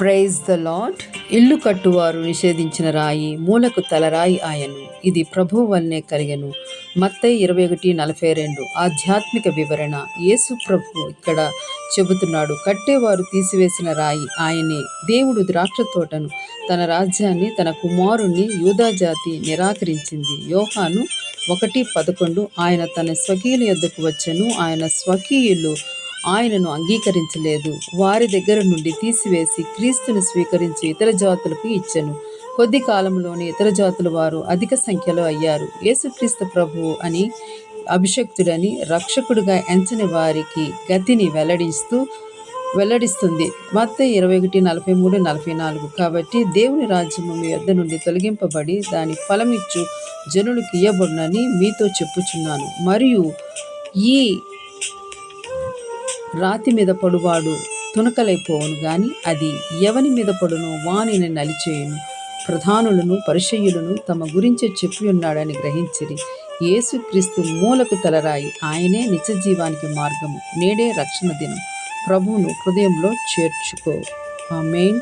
Praise the lord ఇల్లు కట్టువారు నిషేధించిన రాయి మూలకు తలరాయి ఆయను. ఇది ప్రభు వల్లనే కలిగను. మత్తై ఇరవై ఒకటి నలభై రెండు. ఆధ్యాత్మిక వివరణ. యేసు ప్రభు ఇక్కడ చెబుతున్నాడు కట్టేవారు తీసివేసిన రాయి ఆయనే. దేవుడు ద్రాక్ష తోటను తన రాజ్యాన్ని తన కుమారుణ్ణి యూదా జాతి నిరాకరించింది. యోహాను ఒకటి పదకొండు. ఆయన తన స్వకీయుల యొద్దకు వచ్చను. ఆయన స్వకీయులు ఆయనను అంగీకరించలేదు. వారి దగ్గర నుండి తీసివేసి క్రీస్తును స్వీకరించి ఇతర జాతులకు ఇచ్చను. కొద్ది కాలంలోనే ఇతర జాతుల వారు అధిక సంఖ్యలో అయ్యారు. యేసుక్రీస్తు ప్రభువు అని అభిషక్తుడని రక్షకుడిగా ఎంచని వారికి గతిని వెల్లడిస్తూ వెల్లడిస్తుంది. మత్త ఇరవై ఒకటి నలభై మూడు నలభై నాలుగు కాబట్టి దేవుని రాజ్యము మీ వద్ద నుండి తొలగింపబడి దాని ఫలమిచ్చు జనులకు ఇయ్యబడునని మీతో చెప్పుచున్నాను. మరియు ఈ రాతి మీద పడువాడు తునకలైపోవును గాని అది ఎవని మీద పడును వానిని నలిచేయును. ప్రధానులను పరిచయులను తమ గురించే చెప్పి ఉన్నాడని గ్రహించిరి. యేసుక్రీస్తు మూలకు తలరాయి. ఆయనే నిత్య జీవానికి మార్గము నేడే రక్షణ దినం. ప్రభువును హృదయంలో చేర్చుకో. ఆ మెయిన్